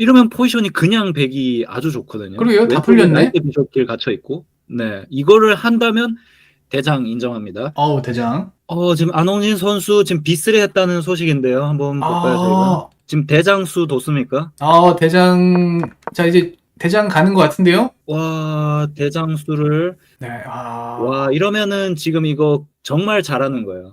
이러면 포지션이 그냥 백이 아주 좋거든요. 그러게요. 다 풀렸네. 나이트 비숍 길 갇혀 있고. 네. 이거를 한다면 대장 인정합니다. 어우 대장. 어, 지금 안홍진 선수 지금 비스를 했다는 소식인데요. 한번 볼까요, 저희가? 아, 지금 대장수 뒀습니까? 아 대장. 자 이제 대장 가는 것 같은데요? 와, 대장수를 네. 아. 와, 이러면은 지금 이거 정말 잘하는 거예요.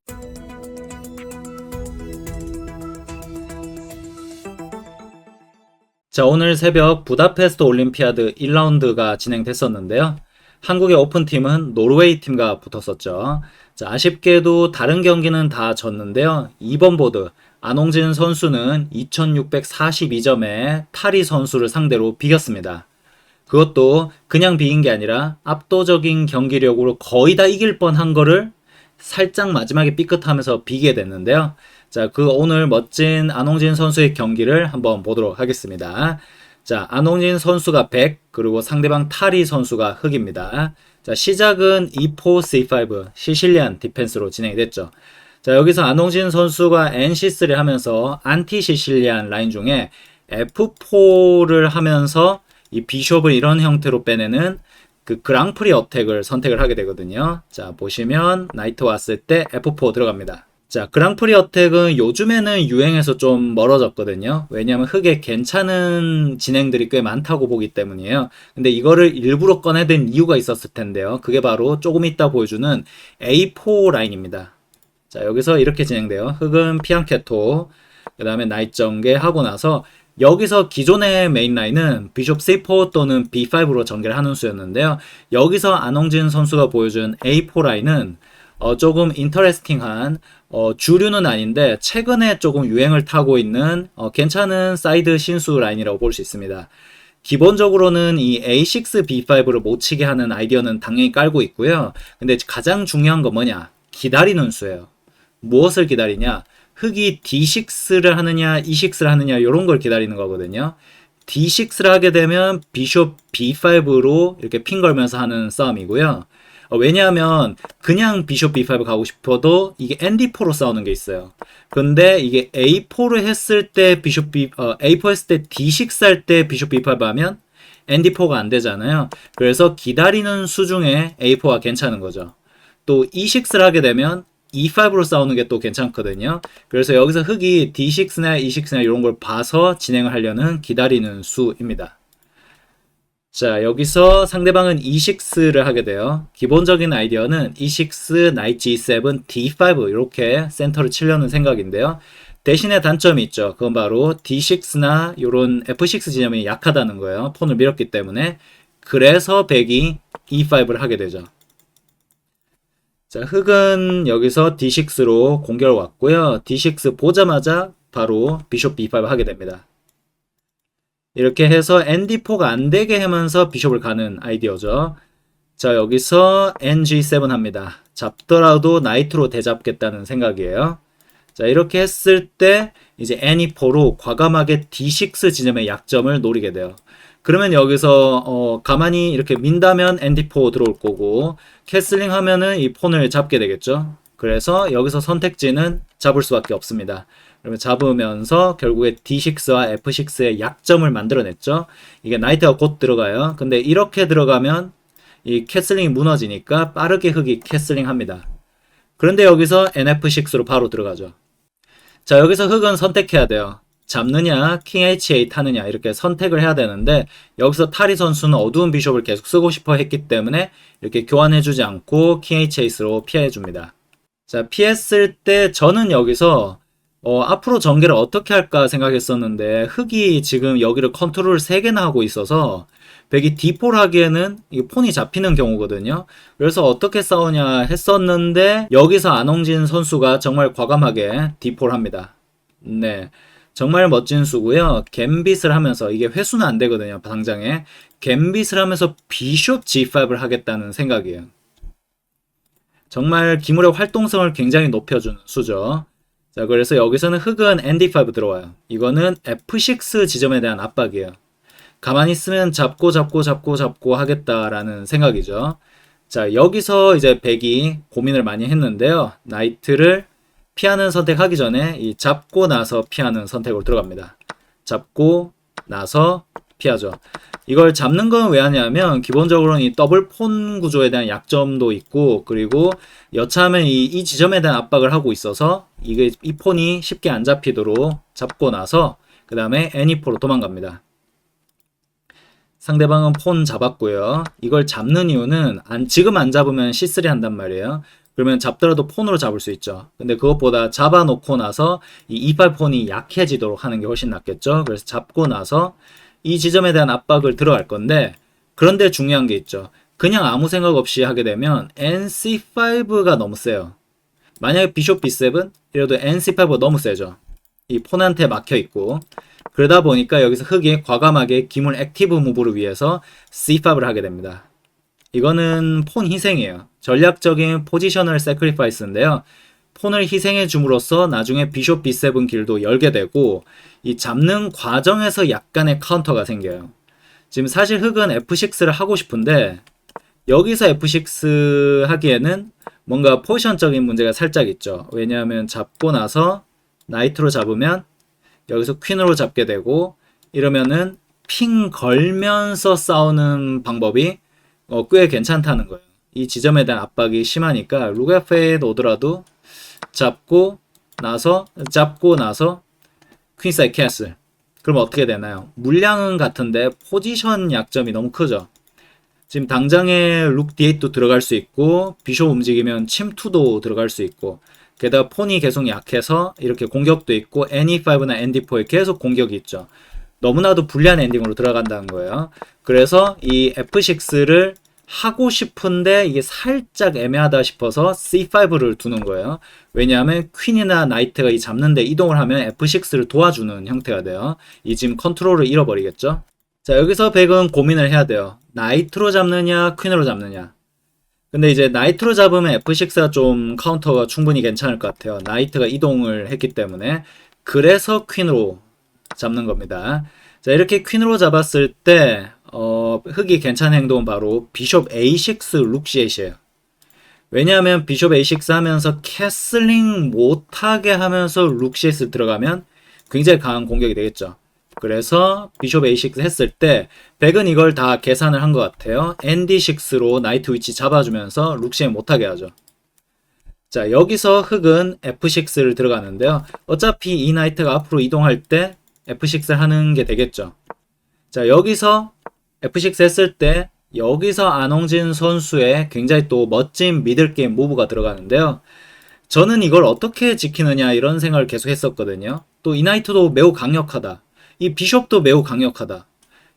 자, 오늘 새벽 부다페스트 올림피아드 1라운드가 진행됐었는데요. 한국의 오픈팀은 노르웨이 팀과 붙었었죠. 자, 아쉽게도 다른 경기는 다 졌는데요. 2번 보드 안홍진 선수는 2642점에 타리 선수를 상대로 비겼습니다. 그것도 그냥 비긴 게 아니라 압도적인 경기력으로 거의 다 이길 뻔한 거를 살짝 마지막에 삐끗하면서 비게 됐는데요. 자, 그 오늘 멋진 안홍진 선수의 경기를 한번 보도록 하겠습니다. 자, 안홍진 선수가 100, 그리고 상대방 타리 선수가 흑입니다. 자, 시작은 E4, C5, 시실리안 디펜스로 진행이 됐죠. 자, 여기서 안홍진 선수가 NC3를 하면서 안티 시실리안 라인 중에 F4를 하면서 이 비숍을 이런 형태로 빼내는 그 그랑프리 어택을 선택을 하게 되거든요. 자, 보시면 나이트 왔을 때 F4 들어갑니다. 자, 그랑프리 어택은 요즘에는 유행에서 좀 멀어졌거든요. 왜냐하면 흑에 괜찮은 진행들이 꽤 많다고 보기 때문이에요. 근데 이거를 일부러 꺼내든 이유가 있었을 텐데요. 그게 바로 조금 이따 보여주는 A4 라인입니다. 자, 여기서 이렇게 진행돼요. 흑은 피앙케토, 그 다음에 나이트 전개 하고 나서 여기서 기존의 메인 라인은 비숍 C4 또는 B5로 전개를 하는 수였는데요. 여기서 안홍진 선수가 보여준 A4 라인은 어, 조금 인터레스팅한 어, 주류는 아닌데 최근에 조금 유행을 타고 있는 어, 괜찮은 사이드 신수 라인이라고 볼 수 있습니다. 기본적으로는 이 A6 B5를 못 치게 하는 아이디어는 당연히 깔고 있고요. 근데 가장 중요한 건 뭐냐? 기다리는 수예요. 무엇을 기다리냐? 흑이 D6를 하느냐, E6를 하느냐, 이런 걸 기다리는 거거든요. D6를 하게 되면 비숍 B5로 이렇게 핀 걸면서 하는 싸움이고요. 어, 왜냐하면 그냥 비숍 B5 가고 싶어도 이게 ND4로 싸우는 게 있어요. 근데 이게 A4를 했을 때 비숍 B, 어, A4 했을 때 D6 할 때 비숍 B5 하면 ND4가 안 되잖아요. 그래서 기다리는 수 중에 A4가 괜찮은 거죠. 또 E6를 하게 되면 E5로 싸우는 게 또 괜찮거든요. 그래서 여기서 흑이 D6나 E6나 이런 걸 봐서 진행을 하려는 기다리는 수입니다. 자, 여기서 상대방은 E6를 하게 돼요. 기본적인 아이디어는 E6, 나이트 G7, D5 이렇게 센터를 치려는 생각인데요. 대신에 단점이 있죠. 그건 바로 D6나 이런 F6 지점이 약하다는 거예요. 폰을 밀었기 때문에. 그래서 백이 E5를 하게 되죠. 자, 흑은 여기서 D6로 공격을 왔고요. D6 보자마자 바로 비숍 B5 하게 됩니다. 이렇게 해서 ND4가 안 되게 하면서 비숍을 가는 아이디어죠. 자, 여기서 NG7 합니다. 잡더라도 나이트로 대잡겠다는 생각이에요. 자, 이렇게 했을 때 이제 NE4로 과감하게 D6 지점의 약점을 노리게 돼요. 그러면 여기서 어, 가만히 이렇게 민다면 ND4 들어올 거고 캐슬링 하면은 이 폰을 잡게 되겠죠. 그래서 여기서 선택지는 잡을 수밖에 없습니다. 그러면 잡으면서 결국에 D6와 F6의 약점을 만들어냈죠. 이게 나이트가 곧 들어가요. 근데 이렇게 들어가면 이 캐슬링이 무너지니까 빠르게 흑이 캐슬링 합니다. 그런데 여기서 NF6로 바로 들어가죠. 자, 여기서 흑은 선택해야 돼요. 잡느냐, 킹 H8 하느냐 이렇게 선택을 해야 되는데 여기서 타리 선수는 어두운 비숍을 계속 쓰고 싶어 했기 때문에 이렇게 교환해주지 않고 킹 H8로 피해줍니다. 자, 피했을 때 저는 여기서 어, 앞으로 전개를 어떻게 할까 생각했었는데 흑이 지금 여기를 컨트롤 3개나 하고 있어서 백이 D4를 하기에는 이 폰이 잡히는 경우거든요. 그래서 어떻게 싸우냐 했었는데 여기서 안홍진 선수가 정말 과감하게 D4를 합니다. 네. 정말 멋진 수고요. 갬빗을 하면서 이게 회수는 안 되거든요. 당장에. 갬빗을 하면서 비숍 G5를 하겠다는 생각이에요. 정말 기물의 활동성을 굉장히 높여주는 수죠. 자, 그래서 여기서는 흑은 ND5 들어와요. 이거는 F6 지점에 대한 압박이에요. 가만히 있으면 잡고 잡고 잡고 잡고 하겠다라는 생각이죠. 자, 여기서 이제 백이 고민을 많이 했는데요. 나이트를 피하는 선택하기 전에 이 잡고 나서 피하는 선택으로 들어갑니다. 잡고 나서 피하죠. 이걸 잡는 건 왜 하냐면 기본적으로는 이 더블 폰 구조에 대한 약점도 있고 그리고 여차하면 이, 이 지점에 대한 압박을 하고 있어서 이게 이 폰이 쉽게 안 잡히도록 잡고 나서 그 다음에 애니포로 도망갑니다. 상대방은 폰 잡았고요. 이걸 잡는 이유는 안, 지금 안 잡으면 C3 한단 말이에요. 그러면 잡더라도 폰으로 잡을 수 있죠. 근데 그것보다 잡아놓고 나서 이 E8 폰이 약해지도록 하는 게 훨씬 낫겠죠. 그래서 잡고 나서 이 지점에 대한 압박을 들어갈 건데 그런데 중요한 게 있죠. 그냥 아무 생각 없이 하게 되면 NC5가 너무 세요. 만약에 비숍 B7 이래도 NC5가 너무 세죠. 이 폰한테 막혀 있고 그러다 보니까 여기서 흑이 과감하게 기물 액티브 무브를 위해서 C5를 하게 됩니다. 이거는 폰 희생이에요. 전략적인 포지셔널 세크리파이스인데요. 폰을 희생해 줌으로써 나중에 비숍 B7 길도 열게 되고 이 잡는 과정에서 약간의 카운터가 생겨요. 지금 사실 흑은 F6를 하고 싶은데 여기서 F6 하기에는 뭔가 포지션적인 문제가 살짝 있죠. 왜냐하면 잡고 나서 나이트로 잡으면 여기서 퀸으로 잡게 되고 이러면은 핑 걸면서 싸우는 방법이 어, 꽤 괜찮다는 거예요. 이 지점에 대한 압박이 심하니까 루가페에 오더라도 잡고 나서 잡고 나서 퀸사이 캐슬 그럼 어떻게 되나요? 물량은 같은데 포지션 약점이 너무 크죠. 지금 당장에 룩 D8도 들어갈 수 있고 비숍 움직이면 침투도 들어갈 수 있고 게다가 폰이 계속 약해서 이렇게 공격도 있고 NE5나 ND4에 계속 공격이 있죠. 너무나도 불리한 엔딩으로 들어간다는 거예요. 그래서 이 F6를 하고 싶은데 이게 살짝 애매하다 싶어서 C5를 두는 거예요. 왜냐하면 퀸이나 나이트가 이 잡는데 이동을 하면 F6를 도와주는 형태가 돼요. 이 지금 컨트롤을 잃어버리겠죠. 자 여기서 백은 고민을 해야 돼요. 나이트로 잡느냐 퀸으로 잡느냐. 근데 이제 나이트로 잡으면 F6가 좀 카운터가 충분히 괜찮을 것 같아요. 나이트가 이동을 했기 때문에 그래서 퀸으로 잡는 겁니다. 자 이렇게 퀸으로 잡았을 때 어, 흑이 괜찮은 행동은 바로 비숍 A6 룩시엣이에요. 왜냐하면 비숍 A6 하면서 캐슬링 못하게 하면서 룩시엣을 들어가면 굉장히 강한 공격이 되겠죠. 그래서 비숍 A6 했을 때 백은 이걸 다 계산을 한 것 같아요. ND6로 나이트 위치 잡아주면서 룩시엣 못하게 하죠. 자 여기서 흑은 F6를 들어가는데요. 어차피 이 나이트가 앞으로 이동할 때 F6를 하는 게 되겠죠. 자 여기서 F6 했을 때 여기서 안홍진 선수의 굉장히 또 멋진 미들게임 무브가 들어가는데요. 저는 이걸 어떻게 지키느냐 이런 생각을 계속 했었거든요. 또 이 나이트도 매우 강력하다. 이 비숍도 매우 강력하다.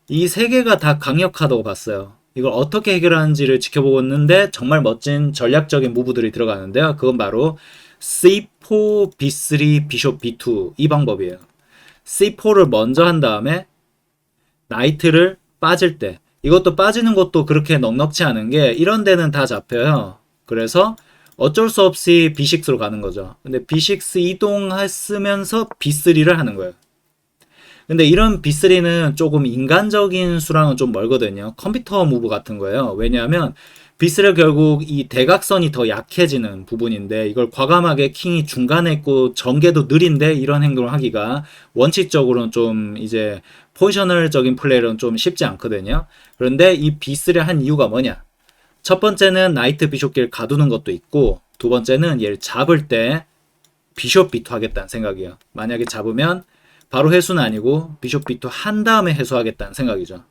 이 세 개가 다 강력하다고 봤어요. 이걸 어떻게 해결하는지를 지켜보고 있는데 정말 멋진 전략적인 무브들이 들어가는데요. 그건 바로 C4, B3, 비숍 B2 이 방법이에요. C4를 먼저 한 다음에 나이트를 빠질 때 이것도 빠지는 것도 그렇게 넉넉치 않은 게 이런 데는 다 잡혀요. 그래서 어쩔 수 없이 B6로 가는 거죠. 근데 B6 이동했으면서 B3를 하는 거예요. 근데 이런 B3는 조금 인간적인 수랑은 좀 멀거든요. 컴퓨터 무브 같은 거예요. 왜냐하면 B3는 결국 이 대각선이 더 약해지는 부분인데 이걸 과감하게 킹이 중간에 있고 전개도 느린데 이런 행동을 하기가 원칙적으로는 좀 이제 포지셔널적인 플레이는 좀 쉽지 않거든요. 그런데 이 B3를 한 이유가 뭐냐? 첫 번째는 나이트 비숍길 가두는 것도 있고 두 번째는 얘를 잡을 때 비숍 비투 하겠다는 생각이에요. 만약에 잡으면 바로 회수는 아니고 비숍 비투 한 다음에 회수하겠다는 생각이죠.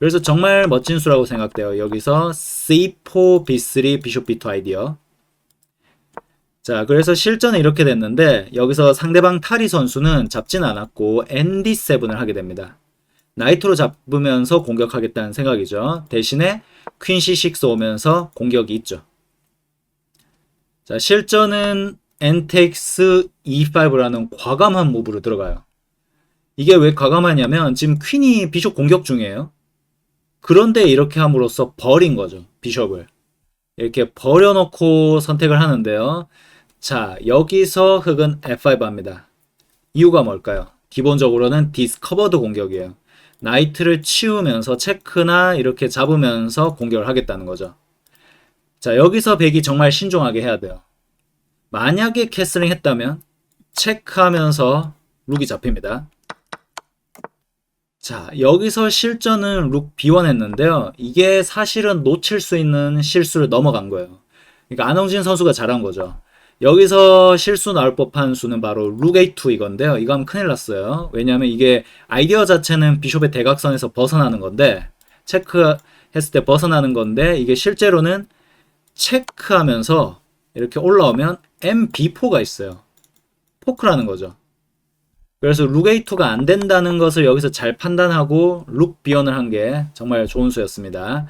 그래서 정말 멋진 수라고 생각돼요. 여기서 C4, B3, 비숍 B2 아이디어. 자, 그래서 실전은 이렇게 됐는데 여기서 상대방 타리 선수는 잡진 않았고 ND7을 하게 됩니다. 나이트로 잡으면서 공격하겠다는 생각이죠. 대신에 퀸 C6 오면서 공격이 있죠. 자, 실전은 takes E5라는 과감한 무브로 들어가요. 이게 왜 과감하냐면 지금 퀸이 비숍 공격 중이에요. 그런데 이렇게 함으로써 버린 거죠. 비숍을. 이렇게 버려놓고 선택을 하는데요. 자, 여기서 흑은 F5 합니다. 이유가 뭘까요? 기본적으로는 디스커버드 공격이에요. 나이트를 치우면서 체크나 이렇게 잡으면서 공격을 하겠다는 거죠. 자, 여기서 백이 정말 신중하게 해야 돼요. 만약에 캐슬링 했다면 체크하면서 룩이 잡힙니다. 자, 여기서 실전은 룩 B1 했는데요. 이게 사실은 놓칠 수 있는 실수를 넘어간 거예요. 그러니까 안홍진 선수가 잘한 거죠. 여기서 실수 나올 법한 수는 바로 룩 A2 이건데요. 이거 하면 큰일 났어요. 왜냐하면 이게 아이디어 자체는 비숍의 대각선에서 벗어나는 건데 체크했을 때 벗어나는 건데 이게 실제로는 체크하면서 이렇게 올라오면 MB4가 있어요. 포크라는 거죠. 그래서 룩 A2가 안 된다는 것을 여기서 잘 판단하고 룩 비언을 한 게 정말 좋은 수였습니다.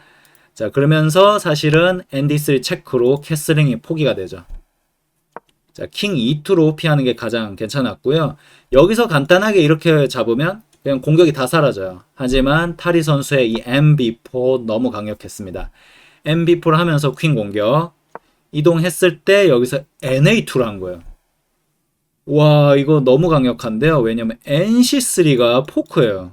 자, 그러면서 사실은 ND3 체크로 캐슬링이 포기가 되죠. 자, 킹 E2로 피하는 게 가장 괜찮았고요. 여기서 간단하게 이렇게 잡으면 그냥 공격이 다 사라져요. 하지만 타리 선수의 이 MB4 너무 강력했습니다. MB4를 하면서 퀸 공격 이동했을 때 여기서 NA2를 한 거예요. 와, 이거 너무 강력한데요. 왜냐면 NC3가 포크예요.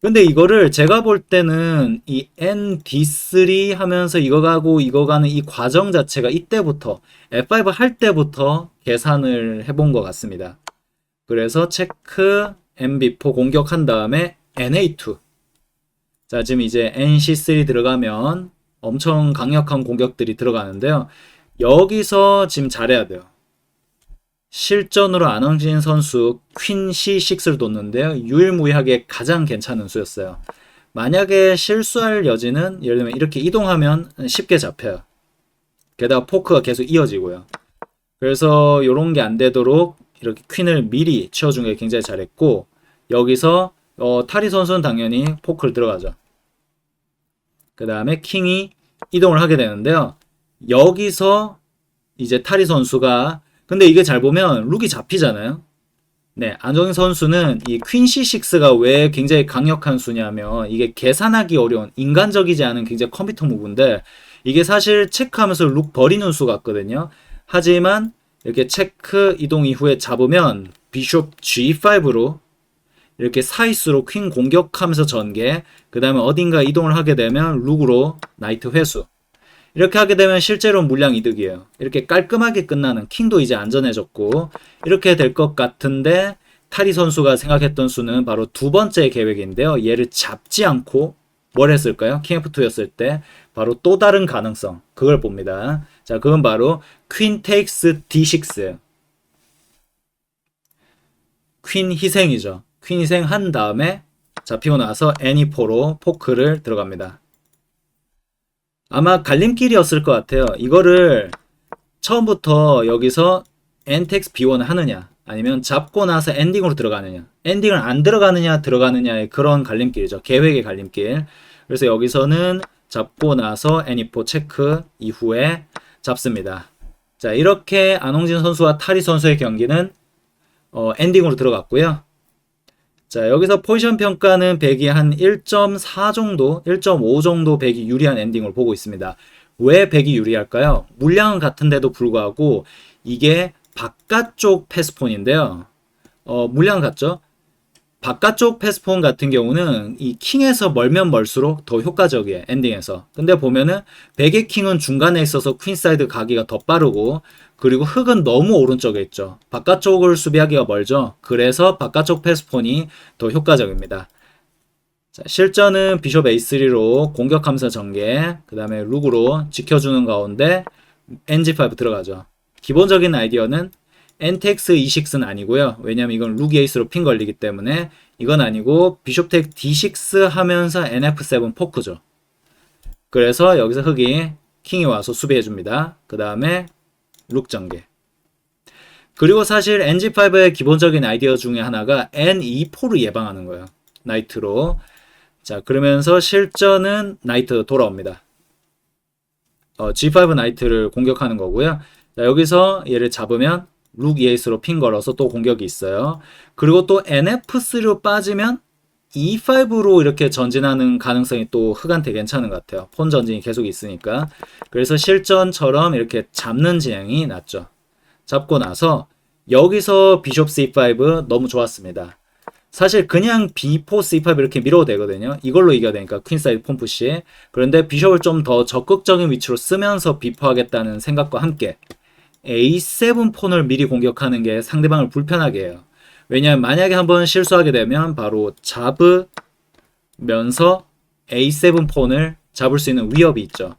근데 이거를 제가 볼 때는 이 ND3 하면서 이거 가고 이거 가는 이 과정 자체가 이때부터 F5 할 때부터 계산을 해본 것 같습니다. 그래서 체크 MB4 공격한 다음에 NA2. 자, 지금 이제 NC3 들어가면 엄청 강력한 공격들이 들어가는데요. 여기서 지금 잘해야 돼요. 실전으로 안흥진 선수 퀸 C6를 뒀는데요. 유일무이하게 가장 괜찮은 수였어요. 만약에 실수할 여지는 예를 들면 이렇게 이동하면 쉽게 잡혀요. 게다가 포크가 계속 이어지고요. 그래서 이런 게 안 되도록 이렇게 퀸을 미리 치워준 게 굉장히 잘했고 여기서 어, 타리 선수는 당연히 포크를 들어가죠. 그 다음에 킹이 이동을 하게 되는데요. 여기서 이제 타리 선수가 근데 이게 잘 보면 룩이 잡히잖아요. 네, 안정희 선수는 이퀸 C6가 왜 굉장히 강력한 수냐면 이게 계산하기 어려운 인간적이지 않은 굉장히 컴퓨터 무브인데 이게 사실 체크하면서 룩 버리는 수 같거든요. 하지만 이렇게 체크 이동 이후에 잡으면 비숍 G5로 이렇게 사이스로 퀸 공격하면서 전개 그 다음에 어딘가 이동을 하게 되면 룩으로 나이트 회수 이렇게 하게 되면 실제로 물량 이득이에요. 이렇게 깔끔하게 끝나는 킹도 이제 안전해졌고 이렇게 될 것 같은데 타리 선수가 생각했던 수는 바로 두 번째 계획인데요. 얘를 잡지 않고 뭘 했을까요? 킹 F2였을 때 바로 또 다른 가능성 그걸 봅니다. 자, 그건 바로 퀸 테이크스 D6예요. 퀸 희생이죠. 퀸 희생 한 다음에 잡히고 나서 애니포로 포크를 들어갑니다. 아마 갈림길이었을 것 같아요. 이거를 처음부터 여기서 엔텍스 B1을 하느냐, 아니면 잡고 나서 엔딩으로 들어가느냐, 엔딩을 안 들어가느냐, 들어가느냐의 그런 갈림길이죠. 계획의 갈림길. 그래서 여기서는 잡고 나서 애니포 체크 이후에 잡습니다. 자, 이렇게 안홍진 선수와 타리 선수의 경기는 어, 엔딩으로 들어갔고요. 자, 여기서 포지션 평가는 백이 한 1.4 정도, 1.5 정도 백이 유리한 엔딩을 보고 있습니다. 왜 백이 유리할까요? 물량은 같은데도 불구하고 이게 바깥쪽 패스폰인데요. 어, 물량 같죠? 바깥쪽 패스폰 같은 경우는 이 킹에서 멀면 멀수록 더 효과적이에요. 엔딩에서. 근데 보면은 백의 킹은 중간에 있어서 퀸사이드 가기가 더 빠르고 그리고 흑은 너무 오른쪽에 있죠. 바깥쪽을 수비하기가 멀죠. 그래서 바깥쪽 패스폰이 더 효과적입니다. 자, 실전은 비숍 A3로 공격하면서 전개, 그 다음에 룩으로 지켜주는 가운데 NG5 들어가죠. 기본적인 아이디어는 NTX E6는 아니고요. 왜냐면 이건 룩 에이스로 핀 걸리기 때문에 이건 아니고 비숍텍 D6 하면서 NF7 포크죠. 그래서 여기서 흑이 킹이 와서 수비해줍니다. 그 다음에 룩 전개. 그리고 사실 NG5의 기본적인 아이디어 중에 하나가 N24를 예방하는 거예요. 나이트로. 자, 그러면서 실전은 나이트 돌아옵니다. 어, G5 나이트를 공격하는 거고요. 자, 여기서 얘를 잡으면 룩 EAS로 핀 걸어서 또 공격이 있어요. 그리고 또 NF3로 빠지면 E5로 이렇게 전진하는 가능성이 또 흑한테 괜찮은 것 같아요. 폰 전진이 계속 있으니까. 그래서 실전처럼 이렇게 잡는 진행이 낫죠. 잡고 나서 여기서 비숍 C5 너무 좋았습니다. 사실 그냥 B4, C5 이렇게 밀어도 되거든요. 이걸로 이겨야 되니까 퀸사이드 폼푸시. 그런데 비숍을 좀 더 적극적인 위치로 쓰면서 비포하겠다는 생각과 함께 A7 폰을 미리 공격하는 게 상대방을 불편하게 해요. 왜냐하면 만약에 한번 실수하게 되면 바로 잡으 면서 A7 폰을 잡을 수 있는 위협이 있죠.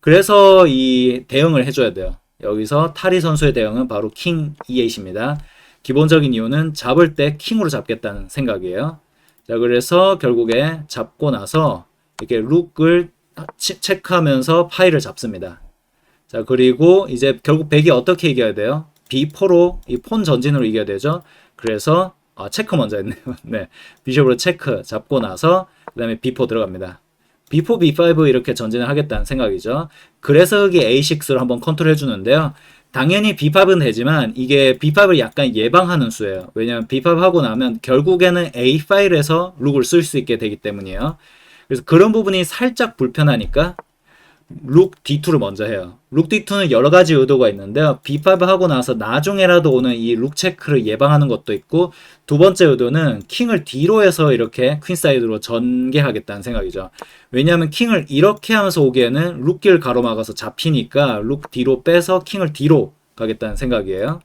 그래서 이 대응을 해줘야 돼요. 여기서 타리 선수의 대응은 바로 킹 E8입니다. 기본적인 이유는 잡을 때 킹으로 잡겠다는 생각이에요. 자, 그래서 결국에 잡고 나서 이렇게 룩을 치- 체크하면서 파일을 잡습니다. 자, 그리고 이제 결국 백이 어떻게 이겨야 돼요? B4로 이 폰 전진으로 이겨야 되죠. 그래서 아, 체크 먼저 했네요. 네. 비숍으로 체크 잡고 나서 그다음에 B4 들어갑니다. B4, B5 이렇게 전진을 하겠다는 생각이죠. 그래서 흑이 A6를 한번 컨트롤 해주는데요. 당연히 B5는 되지만 이게 B5을 약간 예방하는 수예요. 왜냐하면 B5 하고 나면 결국에는 A 파일에서 룩을 쓸 수 있게 되기 때문이에요. 그래서 그런 부분이 살짝 불편하니까 룩 D2를 먼저 해요. 룩 D2는 여러 가지 의도가 있는데요. B5 하고 나서 나중에라도 오는 이 룩 체크를 예방하는 것도 있고 두 번째 의도는 킹을 뒤로 해서 이렇게 퀸 사이드로 전개하겠다는 생각이죠. 왜냐하면 킹을 이렇게 하면서 오기에는 룩길 가로막아서 잡히니까 룩 뒤로 빼서 킹을 뒤로 가겠다는 생각이에요.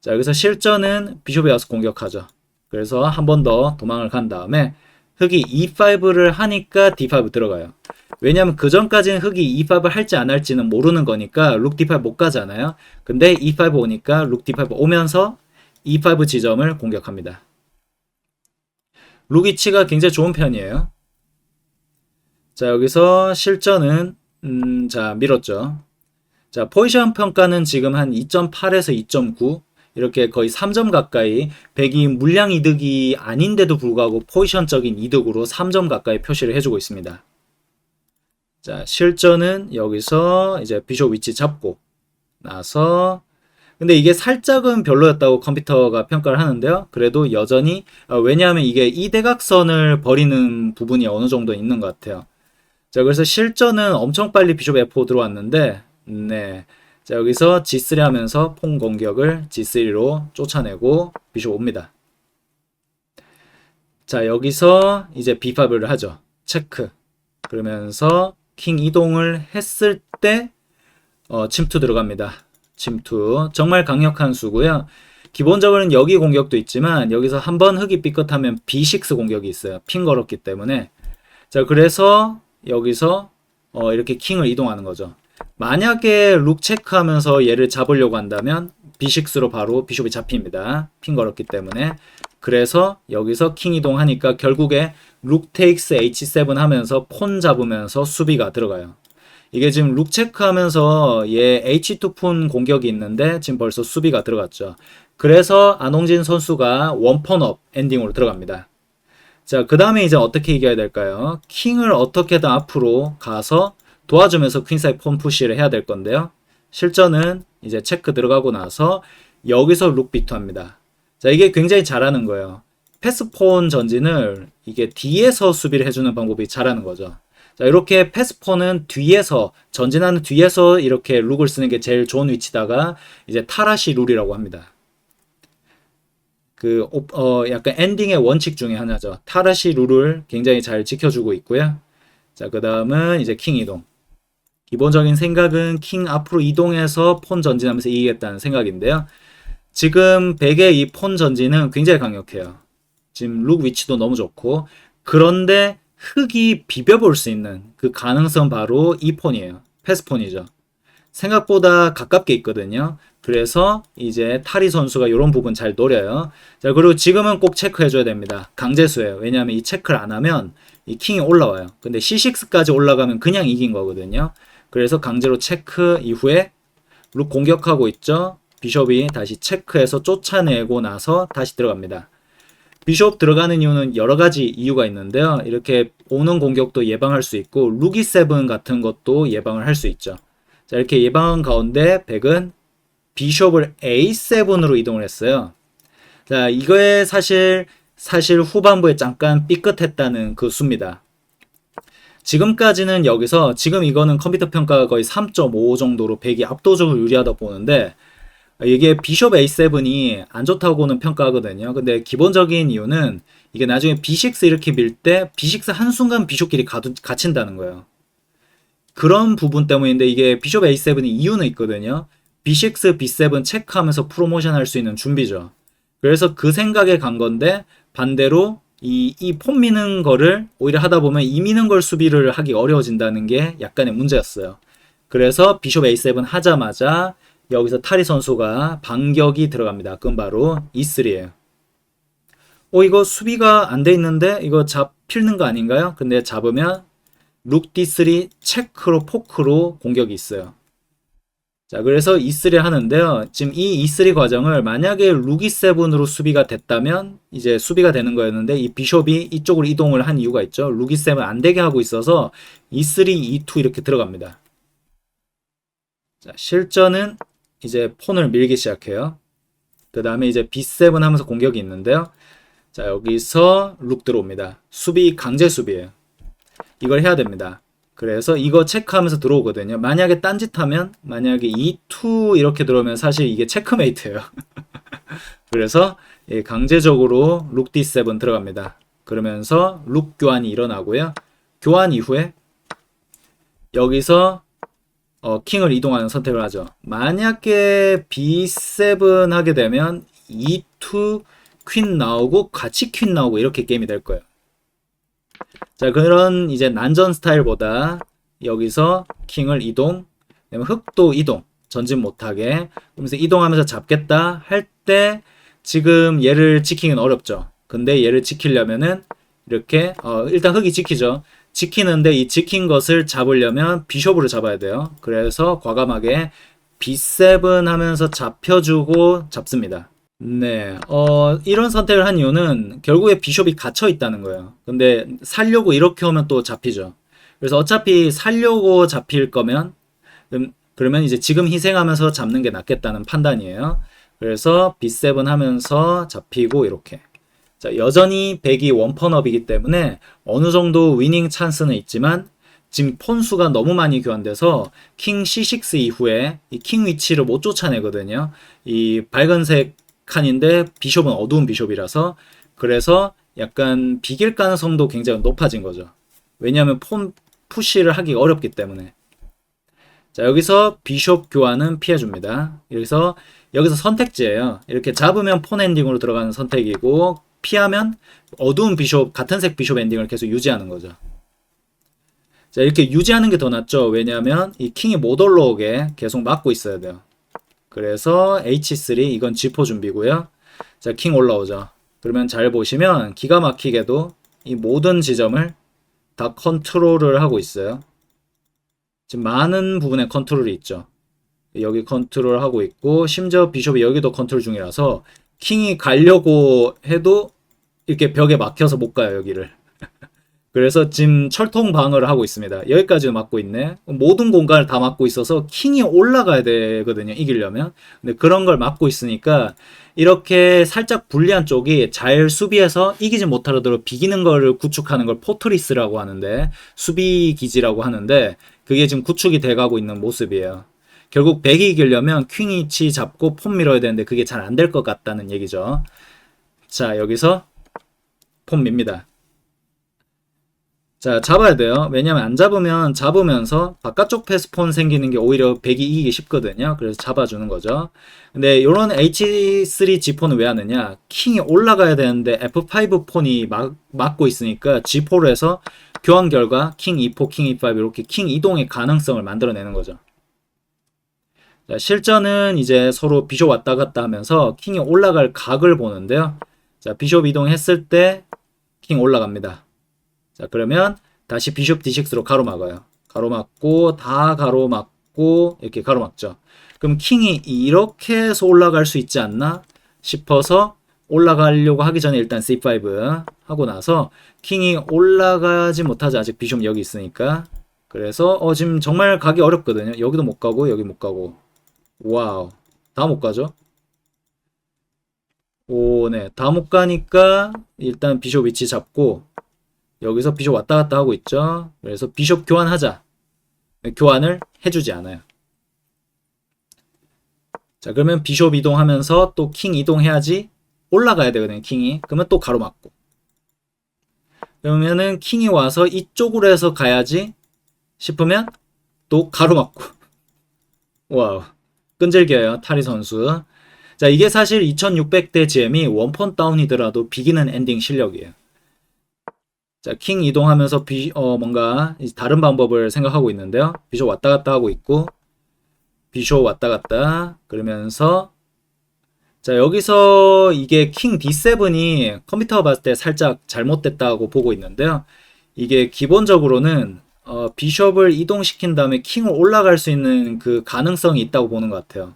자, 여기서 실전은 비숍에 와서 공격하죠. 그래서 한 번 더 도망을 간 다음에 흑이 E5를 하니까 D5 들어가요. 왜냐면 그 전까지는 흑이 E5 할지 안 할지는 모르는 거니까 룩 D5 못 가잖아요. 근데 E5 오니까 룩 D5 오면서 E5 지점을 공격합니다. 룩 위치가 굉장히 좋은 편이에요. 자, 여기서 실전은 음, 자, 밀었죠. 자, 포지션 평가는 지금 한 2.8에서 2.9 이렇게 거의 3점 가까이 백이 물량 이득이 아닌데도 불구하고 포지션적인 이득으로 3점 가까이 표시를 해주고 있습니다. 자, 실전은 여기서 이제 비숍 위치 잡고 나서 근데 이게 살짝은 별로였다고 컴퓨터가 평가를 하는데요. 그래도 여전히 어, 왜냐하면 이게 이 대각선을 버리는 부분이 어느 정도 있는 것 같아요. 자, 그래서 실전은 엄청 빨리 비숍 F4 들어왔는데 네. 자, 여기서 G3 하면서 폰 공격을 G3로 쫓아내고 비숍 옵니다. 자, 여기서 이제 B5를 하죠. 체크. 그러면서 킹 이동을 했을 때 어, 침투 들어갑니다. 침투. 정말 강력한 수고요. 기본적으로는 여기 공격도 있지만 여기서 한 번 흑이 삐끗하면 B6 공격이 있어요. 핀 걸었기 때문에. 자, 그래서 여기서 어, 이렇게 킹을 이동하는 거죠. 만약에 룩 체크하면서 얘를 잡으려고 한다면 B6로 바로 비숍이 잡힙니다. 핀 걸었기 때문에. 그래서 여기서 킹 이동하니까 결국에 룩 테이크스 H7 하면서 폰 잡으면서 수비가 들어가요. 이게 지금 룩 체크하면서 얘 H2 폰 공격이 있는데 지금 벌써 수비가 들어갔죠. 그래서 안홍진 선수가 원펀업 엔딩으로 들어갑니다. 자, 그 다음에 이제 어떻게 이겨야 될까요? 킹을 어떻게든 앞으로 가서 도와주면서 퀸사이 폰 푸시를 해야 될 건데요. 실전은 이제 체크 들어가고 나서 여기서 룩 비트합니다. 자, 이게 굉장히 잘하는 거예요. 패스폰 전진을 이게 뒤에서 수비를 해주는 방법이 잘하는 거죠. 자, 이렇게 패스폰은 뒤에서, 전진하는 뒤에서 이렇게 룩을 쓰는 게 제일 좋은 위치다가 이제 타라시 룰이라고 합니다. 그, 오- 어, 약간 엔딩의 원칙 중에 하나죠. 타라시 룰을 굉장히 잘 지켜주고 있고요. 자, 그 다음은 이제 킹 이동. 기본적인 생각은 킹 앞으로 이동해서 폰 전진하면서 이기겠다는 생각인데요. 지금 백의 이 폰 전진은 굉장히 강력해요. 지금 룩 위치도 너무 좋고 그런데 흑이 비벼볼 수 있는 그 가능성 바로 이 폰이에요. 패스폰이죠. 생각보다 가깝게 있거든요. 그래서 이제 타리 선수가 이런 부분 잘 노려요. 자, 그리고 지금은 꼭 체크해줘야 됩니다. 강제수예요. 왜냐하면 이 체크를 안 하면 이 킹이 올라와요. 근데 C6까지 올라가면 그냥 이긴 거거든요. 그래서 강제로 체크 이후에 룩 공격하고 있죠. 비숍이 다시 체크해서 쫓아내고 나서 다시 들어갑니다. 비숍 들어가는 이유는 여러 가지 이유가 있는데요. 이렇게 오는 공격도 예방할 수 있고 루기 세븐 같은 것도 예방을 할 수 있죠. 자, 이렇게 예방한 가운데 백은 비숍을 A7으로 이동을 했어요. 자, 이거에 사실 사실 후반부에 잠깐 삐끗했다는 그 수입니다. 지금까지는 여기서 지금 이거는 컴퓨터 평가가 거의 3.5 정도로 백이 압도적으로 유리하다 보는데 이게 비숍 A7이 안 좋다고는 평가하거든요. 근데 기본적인 이유는 이게 나중에 B6 이렇게 밀 때 B6 한순간 비숍끼리 가두, 갇힌다는 거예요. 그런 부분 때문인데 이게 비숍 A7이 이유는 있거든요. B6, B7 체크하면서 프로모션 할 수 있는 준비죠. 그래서 그 생각에 간 건데 반대로 이, 이폰 미는 거를 오히려 하다 보면 이 미는 걸 수비를 하기 어려워진다는 게 약간의 문제였어요. 그래서 비숍 A7 하자마자 여기서 타리 선수가 반격이 들어갑니다. 그건 바로 E3예요. 어, 이거 수비가 안 돼 있는데 이거 잡히는 거 아닌가요? 근데 잡으면 룩 D3 체크로 포크로 공격이 있어요. 자, 그래서 E3 하는데요. 지금 이 E3 과정을 만약에 룩 E7으로 수비가 됐다면 이제 수비가 되는 거였는데 이 비숍이 이쪽으로 이동을 한 이유가 있죠. 룩 E7 안 되게 하고 있어서 E3, E2 이렇게 들어갑니다. 자, 실전은 이제 폰을 밀기 시작해요. 그 다음에 이제 B7 하면서 공격이 있는데요. 자, 여기서 룩 들어옵니다. 수비 강제 수비예요. 이걸 해야 됩니다. 그래서 이거 체크하면서 들어오거든요. 만약에 딴짓하면 만약에 E2 이렇게 들어오면 사실 이게 체크메이트예요. 그래서 예, 강제적으로 룩 D7 들어갑니다. 그러면서 룩 교환이 일어나고요. 교환 이후에 여기서 어, 킹을 이동하는 선택을 하죠. 만약에 B7 하게 되면 E2 퀸 나오고 같이 퀸 나오고 이렇게 게임이 될 거예요. 자, 그런 이제 난전 스타일보다 여기서 킹을 이동, 흑도 이동, 전진 못하게, 그러면서 이동하면서 잡겠다 할 때 지금 얘를 지키기는 어렵죠. 근데 얘를 지키려면은 이렇게 어, 일단 흑이 지키죠. 지키는데 이 지킨 것을 잡으려면 비숍으로 잡아야 돼요. 그래서 과감하게 B7 하면서 잡혀주고 잡습니다. 네, 어, 이런 선택을 한 이유는 결국에 비숍이 갇혀 있다는 거예요. 근데 살려고 이렇게 오면 또 잡히죠. 그래서 어차피 살려고 잡힐 거면, 음, 그러면 이제 지금 희생하면서 잡는 게 낫겠다는 판단이에요. 그래서 B7 하면서 잡히고 이렇게. 자, 여전히 100이 원펀업이기 때문에 어느 정도 위닝 찬스는 있지만 지금 폰수가 너무 많이 교환돼서 킹 C6 이후에 이 킹 위치를 못 쫓아내거든요. 이 밝은색 칸인데 비숍은 어두운 비숍이라서 그래서 약간 비길 가능성도 굉장히 높아진 거죠. 왜냐하면 폰 푸시를 하기 어렵기 때문에. 자 여기서 비숍 교환은 피해줍니다. 여기서 여기서 선택지예요. 이렇게 잡으면 폰 엔딩으로 들어가는 선택이고 피하면 어두운 비숍 같은 색 비숍 엔딩을 계속 유지하는 거죠. 자 이렇게 유지하는 게 더 낫죠. 왜냐하면 이 킹이 못 올라오게 계속 막고 있어야 돼요. 그래서 H3 이건 G4 준비고요. 자, 킹 올라오죠. 그러면 잘 보시면 기가 막히게도 이 모든 지점을 다 컨트롤을 하고 있어요. 지금 많은 부분에 컨트롤이 있죠. 여기 컨트롤 하고 있고 심지어 비숍이 여기도 컨트롤 중이라서 킹이 가려고 해도 이렇게 벽에 막혀서 못 가요, 여기를. 그래서 지금 철통 방어를 하고 있습니다. 여기까지 막고 있네. 모든 공간을 다 막고 있어서 킹이 올라가야 되거든요. 이기려면. 근데 그런 걸 막고 있으니까 이렇게 살짝 불리한 쪽이 잘 수비해서 이기지 못하도록 비기는 거를 구축하는 걸 포트리스라고 하는데 수비 기지라고 하는데 그게 지금 구축이 돼가고 있는 모습이에요. 결국 100이 이기려면 퀸 위치 잡고 폰 밀어야 되는데 그게 잘 안 될 것 같다는 얘기죠. 자 여기서 폰 밉니다. 자, 잡아야 돼요. 왜냐면 안 잡으면 잡으면서 바깥쪽 패스폰 생기는 게 오히려 100이 이기기 쉽거든요. 그래서 잡아주는 거죠. 근데 이런 H3 G4는 왜 하느냐? 킹이 올라가야 되는데 F5 폰이 막, 막고 있으니까 G4로 해서 교환 결과 킹 E4, 킹 E5 이렇게 킹 이동의 가능성을 만들어내는 거죠. 자, 실전은 이제 서로 비숍 왔다 갔다 하면서 킹이 올라갈 각을 보는데요. 자, 비숍 이동했을 때 킹 올라갑니다. 자, 그러면 다시 비숍 D6로 가로막아요. 가로막고, 다 가로막고, 이렇게 가로막죠. 그럼 킹이 이렇게 해서 올라갈 수 있지 않나 싶어서 올라가려고 하기 전에 일단 C5 하고 나서 킹이 올라가지 못하지 아직 비숍 여기 있으니까 그래서 어 지금 정말 가기 어렵거든요. 여기도 못 가고 여기 못 가고 와우 다 못 가죠. 오, 네. 다 못 가니까 일단 비숍 위치 잡고 여기서 비숍 왔다 갔다 하고 있죠. 그래서 비숍 교환하자. 교환을 해주지 않아요. 자, 그러면 비숍 이동하면서 또 킹 이동해야지 올라가야 되거든요, 킹이. 그러면 또 가로막고. 그러면은 킹이 와서 이쪽으로 해서 가야지 싶으면 또 가로막고. 와우. 끈질겨요, 타리 선수. 자, 이게 사실 2600대 GM이 원펀 다운이더라도 비기는 엔딩 실력이에요. 자, 킹 이동하면서 비, 어, 뭔가 다른 방법을 생각하고 있는데요. 비숍 왔다 갔다 하고 있고, 비숍 왔다 갔다, 그러면서, 자, 여기서 이게 킹 D7이 컴퓨터가 봤을 때 살짝 잘못됐다고 보고 있는데요. 이게 기본적으로는, 어, 비숍을 이동시킨 다음에 킹을 올라갈 수 있는 그 가능성이 있다고 보는 것 같아요.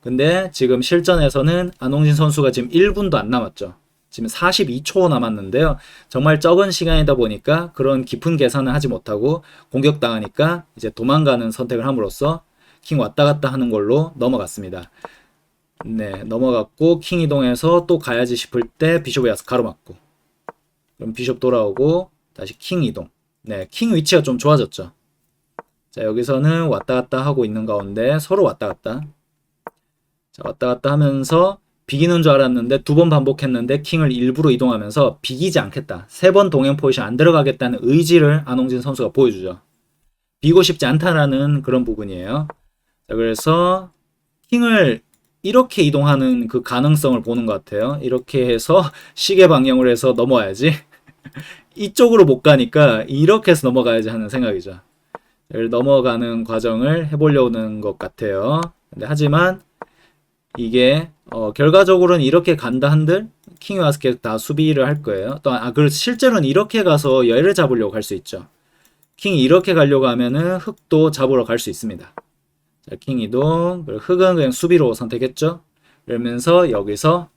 근데 지금 실전에서는 안홍진 선수가 지금 1분도 안 남았죠. 지금 42초 남았는데요. 정말 적은 시간이다 보니까 그런 깊은 계산을 하지 못하고 공격당하니까 이제 도망가는 선택을 함으로써 킹 왔다 갔다 하는 걸로 넘어갔습니다. 네, 넘어갔고 킹 이동해서 또 가야지 싶을 때 비숍에 와서 가로막고 그럼 비숍 돌아오고 다시 킹 이동. 네, 킹 위치가 좀 좋아졌죠. 자, 여기서는 왔다 갔다 하고 있는 가운데 서로 왔다 갔다. 자, 왔다 갔다 하면서 비기는 줄 알았는데 두 번 반복했는데 킹을 일부러 이동하면서 비기지 않겠다. 세 번 동행 포지션 안 들어가겠다는 의지를 안홍진 선수가 보여주죠. 비고 싶지 않다라는 그런 부분이에요. 자, 그래서 킹을 이렇게 이동하는 그 가능성을 보는 것 같아요. 이렇게 해서 시계 방향으로 해서 넘어와야지. 이쪽으로 못 가니까 이렇게 해서 넘어가야지 하는 생각이죠. 를 넘어가는 과정을 해보려는 것 같아요. 근데 하지만 이게 어, 결과적으로는 이렇게 간다 한들 킹이 와서 계속 다 수비를 할 거예요. 또 아, 그리고 실제로는 이렇게 가서 얘를 잡으려고 할수 있죠. 킹이 이렇게 가려고 하면은 흑도 잡으러 갈 수 있습니다. 자, 킹 이동. 그리고 흑은 그냥 수비로 선택했죠. 그러면서 여기서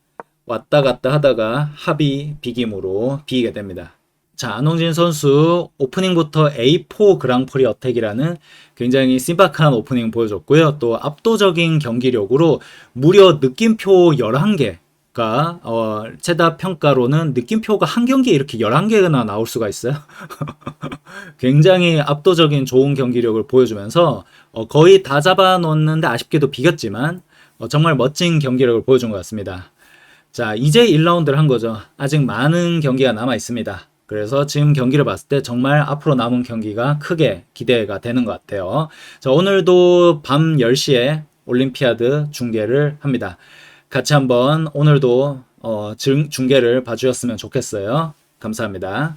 왔다 갔다 하다가 합이 비김으로 비기게 됩니다. 자, 안홍진 선수 오프닝부터 A4 그랑프리 어택이라는 굉장히 심박한 오프닝 보여줬고요. 또 압도적인 경기력으로 무려 느낌표 11개 가 어, 최다 평가로는 느낌표가 한 경기에 이렇게 11개나 나올 수가 있어요. 굉장히 압도적인 좋은 경기력을 보여주면서 어, 거의 다 잡아놓는데 아쉽게도 비겼지만 어, 정말 멋진 경기력을 보여준 것 같습니다. 자, 이제 1라운드를 한 거죠. 아직 많은 경기가 남아 있습니다. 그래서 지금 경기를 봤을 때 정말 앞으로 남은 경기가 크게 기대가 되는 것 같아요. 자, 오늘도 밤 10시에 올림피아드 중계를 합니다. 같이 한번 오늘도 어, 중- 중계를 봐주셨으면 좋겠어요. 감사합니다.